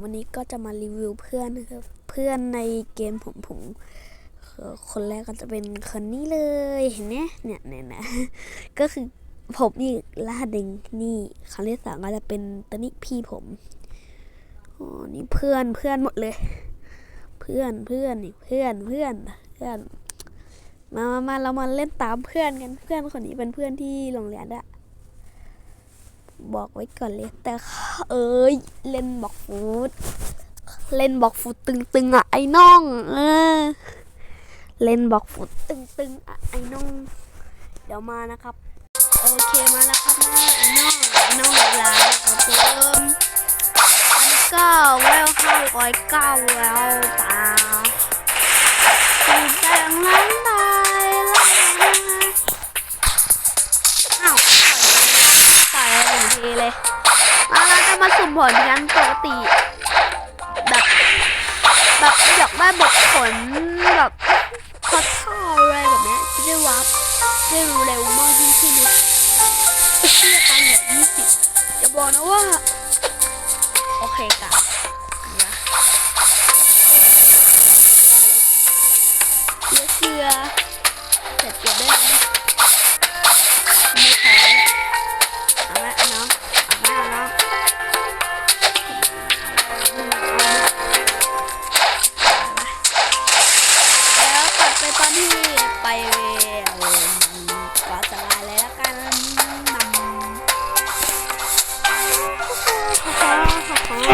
วันนี้ก็จะมารีวิวเพื่อนนะครับเพื่อนในเกมผมผมคนแรกก็จะเป็นคนนี้เลยเห็นไหมเนี่ยเนี่ยนะก็คือผมนี่รหัสเด้งนี่คำที่สามก็จะเป็นตนนี้พี่ผมอ๋อนี่เพื่อนเพื่อนหมดเลย เพื่อนเพื่อนนี่เพื่อนเพื่อนเพื่อนมามามาเรามาเล่นตามเพื่อนกันเพื่อนคนนี้เป็นเพื่อนที่โรงเรียนอะ บอกไว้ก่อนเลย แต่เอ้ยเล่นบอกฟูดเล่นบอกฟูดตึงๆอะไอ้น้องเออเล่นบอกฟูดตึงๆอะไอ้น้อง เดี๋ยวมานะครับ โอเคมาแล้วครับนะไอ้น้องไอ้น้องเวลาครับผมอันนี้ก็เวลห้าร้อยเก้าแล้วตาสีแดงล้าง ผลกันปกติ แบบแบบอยากได้แบบผลแบบพอท่ออะไรแบบนี้จะได้วับได้เร็วมากยิ่งขึ้นเลยไอ้เชี่ยตังค์เหลือยี่สิบอย่าบอกนะว่า โอเคกะนะเลือเกลือเสร็จเก็บได้ Oh.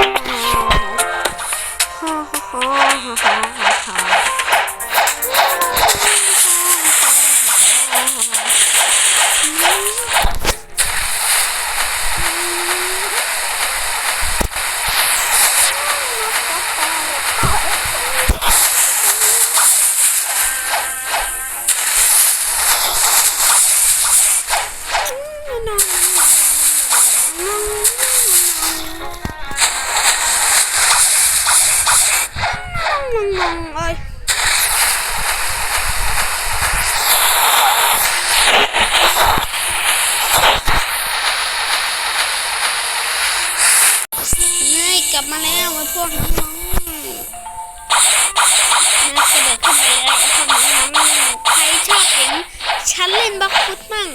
ฉันเล่นบักฟุตมั่ง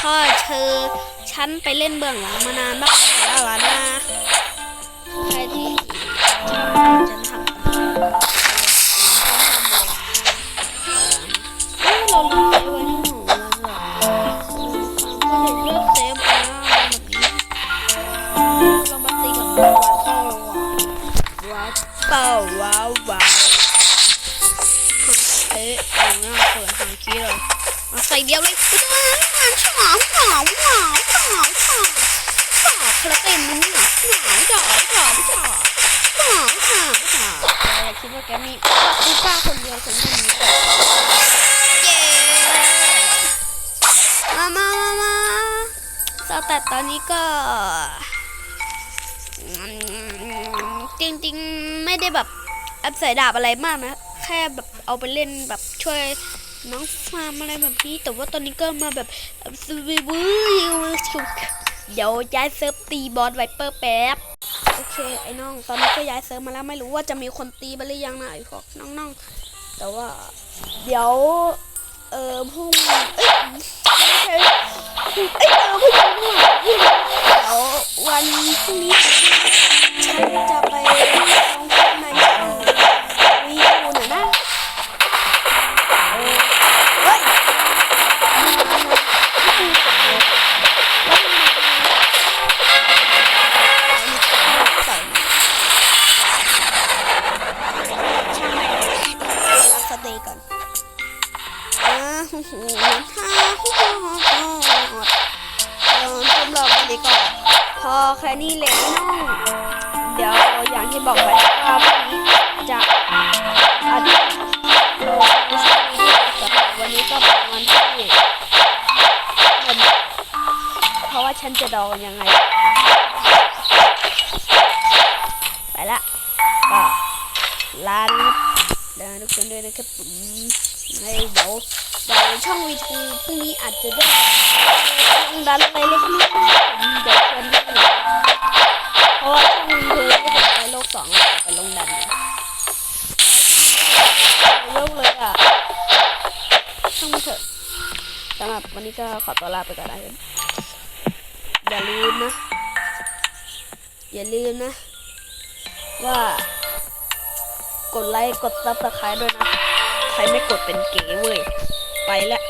ถ้าเธอฉันไปเล่นเบื้องหลังมานานมากแล้วล่ะนะใครที่ฉันทำเอ้ยเราลืมเซฟไว้ในหัวเราเลยก็เลยเลือกเซฟมาแบบนี้เรามาตีกับวัดเป้าวัดเป้าวว้าวเอ๊ะเอาหน้าเปิดหางคีเลย มาใส่เดียวเลยฉาบฉาบฉาบฉาฉาบฉาบฉาบคาราเต้นมันหนาหนาจ๋าจ๋าจ๋าจ๋าจ๋าจ๋าอย่าคิดว่าแกมีมีป้าคนเดียวฉันไม่มีแต่เย้มามามามาสแตทตอนนี้ก็จริงๆ ไม่ได้แบบอัพใส่ดาบอะไรมากนะ แค่แบบเอาไปเล่นแบบช่วย น้องฟาร์มอะไรแบบนี้ แต่ว่าตอนนี้ก็มาแบบสวิวชุกเดี๋ยวย้ายเซิร์ฟตีบอสไวเปอร์แป๊บ โอเคไอ้น้อง ตอนนี้ก็ย้ายเซิร์ฟมาแล้วไม่รู้ว่าจะมีคนตีไปหรือยังนะไอ้พวกน้องๆ แต่ว่า เดี๋ยว เออพุ่งเอ้ยไม่เอ้ยเออพุ่งพุ่งเดี๋ยววันพรุ่งนี้ฉันจะไปลอง หูหูฮ่าหูหูหูเออชมเราวันนี้ก่อนพอแค่นี้เลยน้องเดี๋ยวอย่างที่บอกไปว่าพรุ่งนี้จะอัดลงสำหรับวันนี้ก็เป็นวันที่วันเพราะว่าฉันจะดองยังไง ไปละก็ลาแล้วทุกคนด้วยนะครับผมในเดี๋ยว ส่ช่องวีทูพรุ่งนี้อาจจะได้ดันไปเล็กน้อยผมเดี๋ยวชวนที่เพราะว่าช่องวีทูวีจะไปโลกสองไปลงดันโลกเลยอะช่างเถอะสำหรับวันนี้ก็ขอตัวลาไปก่อนนะอย่าลืมนะ อย่าลืมนะ ว่ากดไลค์ กดซับสไครต์ด้วยนะ ใครไม่กดเป็นเก๋เว้ย ไปแล้ว